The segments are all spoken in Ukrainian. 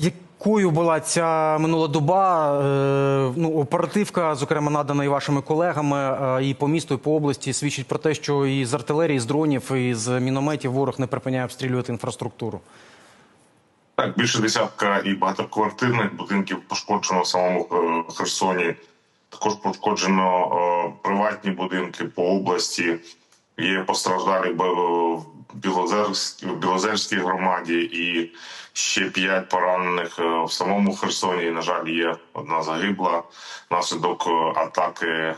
Якою була ця минула доба? Е, Ну, оперативка, зокрема, надана і вашими колегами, е, і по місту, і по області, свідчить про те, що і з артилерії, і з дронів, і з мінометів ворог не припиняє обстрілювати інфраструктуру. Так, більше десятка і багатоквартирних будинків пошкоджено в самому е, Херсоні. Також пошкоджено приватні будинки по області. Є постраждалі в Білозерській, в Білозерській громаді і ще п'ять поранених е, в самому Херсоні. І, на жаль, є одна загибла внаслідок е, атаки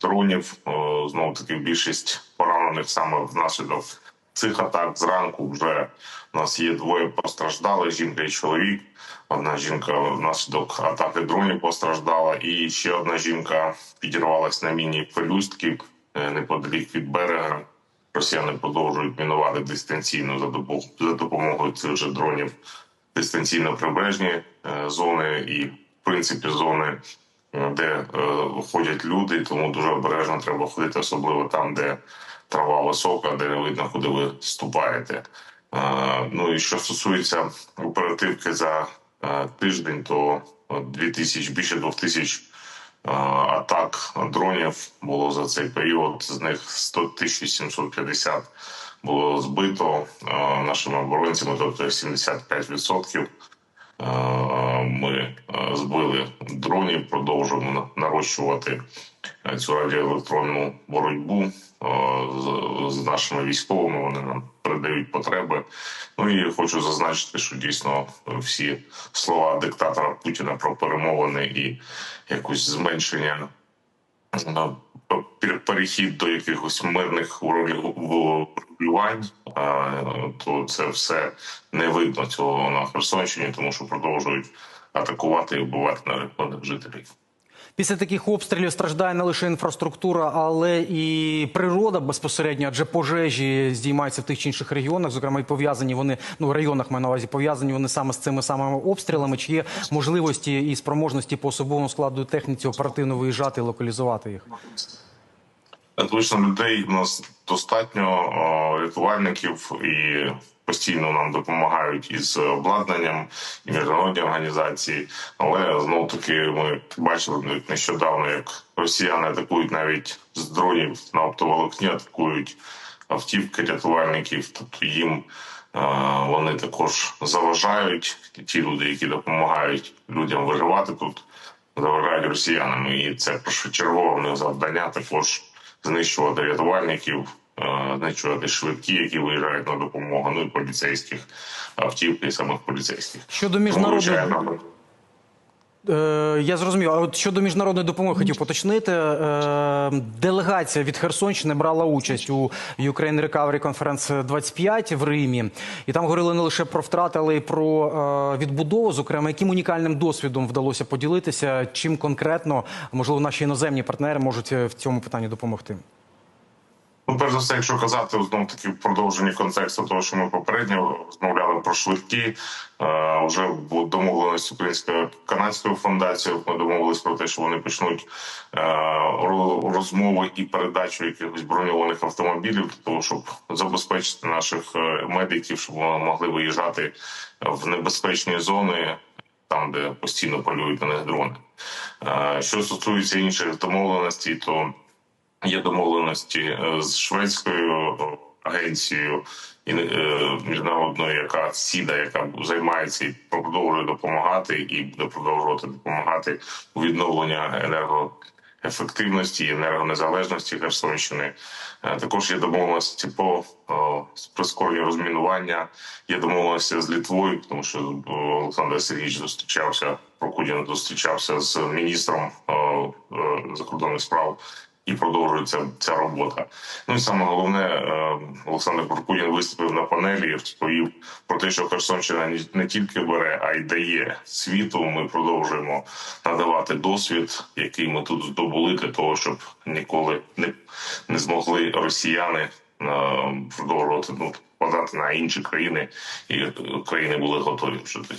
дронів. Е, Знову таки більшість поранених саме внаслідок цих атак зранку вже у нас є двоє постраждали: жінка і чоловік. Одна жінка внаслідок атаки дронів постраждала, і ще одна жінка підірвалась на міні пелюстки е, неподалік від берега. Росіяни продовжують мінувати дистанційно за допомогою за допомогою цих же дронів дистанційно прибережні е, зони і в принципі зони, е, де е, ходять люди. Тому дуже обережно треба ходити, особливо там, де трава висока, де не видно, куди ви ступаєте. Е, Ну і що стосується оперативки за е, тиждень, то е, 2000, більше двох тисяч е, атак дронів було за цей період. З них 100 1750 було збито нашими оборонцями, тобто 75%. Е, Ми збили дронів, продовжуємо нарощувати цю радіоелектронну боротьбу з, нашими військовими. Вони нам передають потреби. Ну і хочу зазначити, що дійсно всі слова диктатора Путіна про перемовини і якусь зменшення е, перехід до якихось мирних урегулювань, е, то це все не видно цього на Херсонщині, тому що продовжують атакувати і вбивати мирних жителів. Після таких обстрілів страждає не лише інфраструктура, але і природа безпосередньо, адже пожежі здіймаються в тих чи інших регіонах, зокрема і пов'язані вони ну в районах маю на увазі, пов'язані вони саме з цими самими обстрілами. Чи є можливості і спроможності по особовому складу техніці оперативно виїжджати і локалізувати їх? Точно людей у нас достатньо рятувальників і постійно нам допомагають із обладнанням і міжнародні організації. Але знов таки ми бачили нещодавно, як росіяни атакують навіть з дронів на оптоволокні, атакують автівки рятувальників. Тобто їм е, вони також заважають ті люди, які допомагають людям виживати тут, заважають росіянам. І це першочергове завдання також знищувати рятувальників, е, швидкі, які виїжджають на допомогу, ну і поліцейських автівки і самих поліцейських. Щодо Тому, міжнародної Е, Я зрозумів. А от щодо міжнародної допомоги хотів поточнити. Е, Делегація від Херсонщини брала участь у Ukraine Recovery Conference 25 в Римі, і там говорили не лише про втрати, але й про відбудову. Зокрема, яким унікальним досвідом вдалося поділитися, чим конкретно можливо наші іноземні партнери можуть в цьому питанні допомогти. Ну, перш за все, якщо казати знов таки в продовженні контексту того, що ми попередньо розмовляли про швидкі, е, вже було домовленість українською канадською фундацією. Ми домовились про те, що вони почнуть е, розмови і передачу якихось броньованих автомобілів для того, щоб забезпечити наших е, медиків, щоб вони могли виїжджати в небезпечні зони. Там, де постійно полюють на них дрони. Е, Що стосується інших домовленостей, то Є домовленості е, з шведською агенцією е, міжнародною, яка сіда, яка займається і продовжує допомагати, і буде продовжувати допомагати у відновленні енергоефективності енергонезалежності Херсонщини. Е, Також є домовленості по прискоренню розмінування. Є домовленості з Літвою, тому що Олександр Сергійович зустрічався Прокудін зустрічався з міністром закордонних справ і продовжується ця робота. Ну і саме головне, е, Олександр Прокудін виступив на панелі, розповів про те, що Херсонщина не тільки бере, а й дає світу. Ми продовжуємо надавати досвід, який ми тут здобули для того, щоб ніколи не, не змогли росіяни е, продовжувати ну, подати на інші країни, і країни були готові вже до цього.